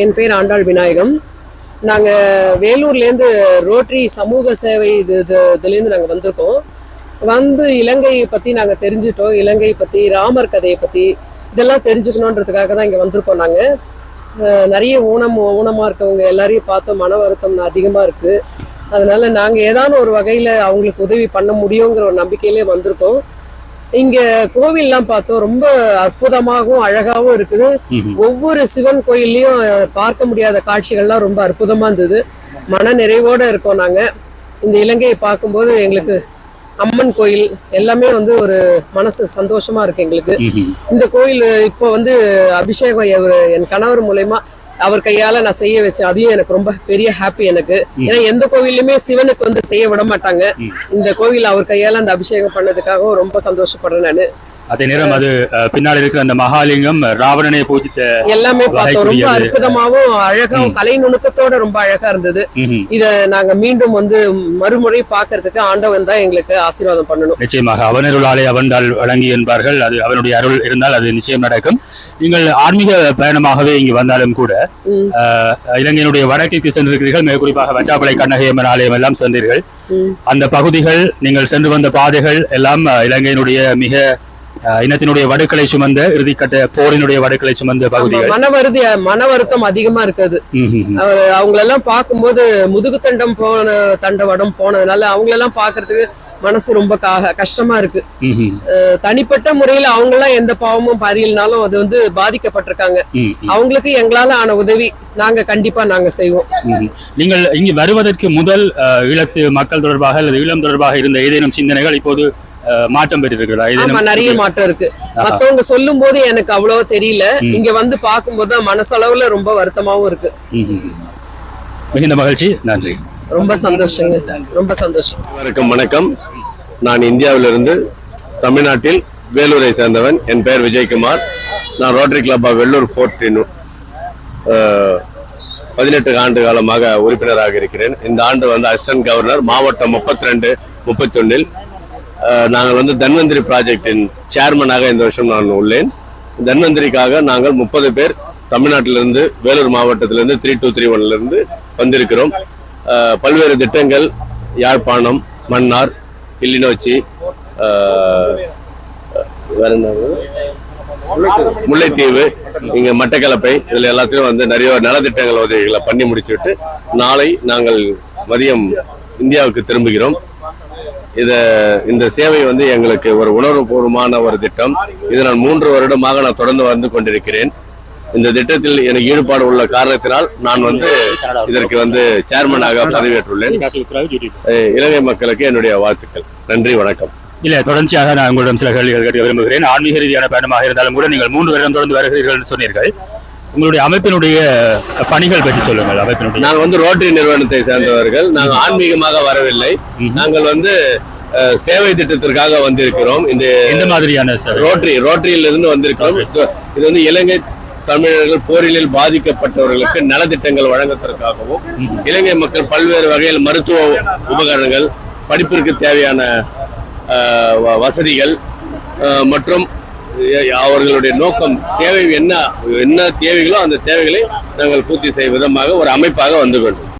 என் பேர் ஆண்டாள் விநாயகம். நாங்கள் வேலூர்லேருந்து ரோட்டரி சமூக சேவை இது இது இதுலேருந்து நாங்கள் வந்திருக்கோம். வந்து இலங்கையை பற்றி நாங்கள் தெரிஞ்சிட்டோம். இலங்கை பற்றி ராமர் கதையை பற்றி இதெல்லாம் தெரிஞ்சுக்கணுன்றதுக்காக தான் இங்கே வந்திருக்கோம் நாங்கள் நிறைய ஊனம் ஊனமாக இருக்கவங்க எல்லாரையும் பார்த்து மன வருத்தம் அதிகமாக இருக்குது அதனால் நாங்கள் ஏதான ஒரு வகையில் அவங்களுக்கு உதவி பண்ண முடியுங்கிற ஒரு நம்பிக்கையிலே வந்திருக்கோம். இங்க கோவில்லாம் பார்த்தோம் ரொம்ப அற்புதமாகவும் அழகாவும் இருக்குது. ஒவ்வொரு சிவன் கோயில்லையும் பார்க்க முடியாத காட்சிகள்லாம் ரொம்ப அற்புதமா இருந்தது. மன நிறைவோட இருக்கோம் நாங்க. இந்த இலங்கையை பார்க்கும்போது எங்களுக்கு அம்மன் கோயில் எல்லாமே வந்து ஒரு மனசு சந்தோஷமா இருக்கு எங்களுக்கு. இந்த கோயில் இப்போ வந்து அபிஷேகம் என் கணவர் மூலயமா அவர் கையால நான் செய்ய வச்சேன். அதையும் எனக்கு ரொம்ப பெரிய ஹாப்பி எனக்கு. ஏன்னா எந்த கோவிலுமே சிவனுக்கு வந்து செய்ய விட மாட்டாங்க. இந்த கோவில் அவர் கையால அந்த அபிஷேகம் பண்ணதுக்காகவும் ரொம்ப சந்தோஷப்படுறேன் நானு. அதே நேரம் அது பின்னால் இருக்கிற அந்த மகாலிங்கம் ராவணனை பூஜித்த எல்லாமே பார்த்தோம். ரொம்ப. அற்புதமாவும் அழகாவும் கலை நுணுக்கத்தோட ரொம்ப அழகா இருந்தது. இத நாங்க மீண்டும் வந்து மறுமுறை பார்க்கிறதுக்கு ஆண்டவன் தான் எங்களுக்கு ஆசீர்வாதம் பண்ணணும். நிச்சயமாக அவனருளாலே அவன்தால் வழங்கி என்பார்கள். அது அவனுடைய அருள் இருந்தால் அது நிச்சயம் நடக்கும். நீங்கள் ஆன்மீக பயணமாகவே இங்கு வந்தாலும் கூட இலங்கையினுடைய வடக்கிற்கு சென்றிருக்கிறீர்கள். மிக குறிப்பாக வட்டாப்பளை கண்ணகை அம்மன் ஆலயம் எல்லாம் சென்றீர்கள். அந்த பகுதிகள் நீங்கள் சென்று வந்த பாதைகள் எல்லாம் இலங்கையினுடைய மிக இனத்தினுடைய வடுக்களை சுமந்த இறுதிக்கட்ட போரினுடைய வடுக்களை சுமந்த பகுதிகள். மன வருதி மன வருத்தம் அதிகமா இருக்குது. அவங்களெல்லாம் பார்க்கும்போது முதுகு தண்டம் போன தண்டவடம் போனதுனால அவங்களெல்லாம் பார்க்கிறதுக்கு மனசு ரொம்ப கஷ்டமா இருக்கு. தனிப்பட்ட முறையில அவங்கெல்லாம் எந்த பாவமும் பரியல்னாலும் அது வந்து பாதிக்கப்பட்டிருக்காங்க. அவங்களுக்கு எங்களால ஆன உதவி நாங்க கண்டிப்பா நாங்க செய்வோம். நீங்கள் இங்கு வருவதற்கு முதல் ஈழத்து மக்கள் தொடர்பாக அல்லது ஈழம் தொடர்பாக இருந்த ஏதேனும் சிந்தனைகள் இப்போது மாற்றம் பெற்றிருக்கிறதா நிறைய மாற்றம் இருக்கு. மத்தவங்க சொல்லும் போது எனக்கு அவ்வளவா தெரியல. இங்க வந்து பார்க்கும்போது தான் மனசளவுல ரொம்ப வருத்தமாவும் இருக்கு. மிகுந்த மகிழ்ச்சி. நன்றி. ரொம்ப சந்தோஷங்க. ரொம்ப சந்தோஷம். அனைவருக்கும் வணக்கம். நான் இந்தியாவிலிருந்து தமிழ்நாட்டில் வேலூரை சேர்ந்தவன். என் பெயர் விஜயகுமார். நான் ரோட்டரி கிளப் ஆஃப் வெள்ளூர் ஃபோர்டின் பதினெட்டு ஆண்டு காலமாக உறுப்பினராக இருக்கிறேன். இந்த ஆண்டு வந்து அசிஸ்டன்ட் கவர்னர் மாவட்டம் முப்பத்தி ரெண்டு முப்பத்தி ஒன்றில் நாங்கள் வந்து தன்வந்திரி ப்ராஜெக்டின் சேர்மனாக இந்த வருஷம் நான் உள்ளேன். தன்வந்திரிக்காக நாங்கள் முப்பது பேர் தமிழ்நாட்டிலிருந்து வேலூர் மாவட்டத்திலிருந்து த்ரீ டூ த்ரீ ஒன்லேருந்து வந்திருக்கிறோம். பல்வேறு திட்டங்கள் யாழ்ப்பாணம் மன்னார் கிளிநொச்சி வேற என்ன? முல்லைத்தீவு இங்க மட்டக்களப்பை இதுல எல்லாத்தையும் வந்து நிறைய நலத்திட்டங்கள் உதவிகளை பண்ணி முடிச்சுட்டு நாளை நாங்கள் மதியம் இந்தியாவுக்கு திரும்புகிறோம். இத இந்த சேவை வந்து எங்களுக்கு ஒரு உணர்வுபூர்வமான ஒரு திட்டம். இது நான் மூன்று வருடமாக நான் தொடர்ந்து வந்து கொண்டிருக்கிறேன். இந்த திட்டத்தில் எனக்கு ஈடுபாடு உள்ள காரணத்தினால் நான் வந்து இதற்கு வந்து சேர்மனாக பதவியேற்றுள்ளேன். இலங்கை மக்களுக்கு என்னுடைய வாழ்த்துக்கள். நன்றி வணக்கம். இல்ல தொடர்ச்சியாக நான் உங்களிடம் சில கேள்விகள் கேட்க விரும்புகிறேன். ஆன்மீக ரீதியான பயணமாக இருந்தாலும் கூட நீங்கள் மூன்று வருடம் தொடர்ந்து வருகிறீர்கள் என்று சொன்னீர்கள். உங்களுடைய அமைப்பினுடைய பணிகள் பற்றி சொல்லுங்கள் அமைப்பினுடைய. நாங்கள் வந்து ரோட்டரி நிறுவனத்தை சேர்ந்தவர்கள். நாங்கள் ஆன்மீகமாக வரவில்லை. நாங்கள் வந்து சேவை திட்டத்திற்காக வந்திருக்கிறோம். இந்த எந்த மாதிரியான? ரோட்டரி ரோட்டரியில இருந்து வந்திருக்கிறோம் இது வந்து இலங்கை தமிழர்கள் போரிலில் பாதிக்கப்பட்டவர்களுக்கு நலத்திட்டங்கள் வழங்குவதற்காகவும் இலங்கை மக்கள் பல்வேறு வகையில் மருத்துவ உபகரணங்கள் படிப்பிற்கு தேவையான வசதிகள் மற்றும் அவர்களுடைய நோக்கம் தேவை என்ன என்ன தேவைகளோ அந்த தேவைகளை நாங்கள் பூர்த்தி செய்யும் விதமாக ஒரு அமைப்பாக வந்து கொண்டோம்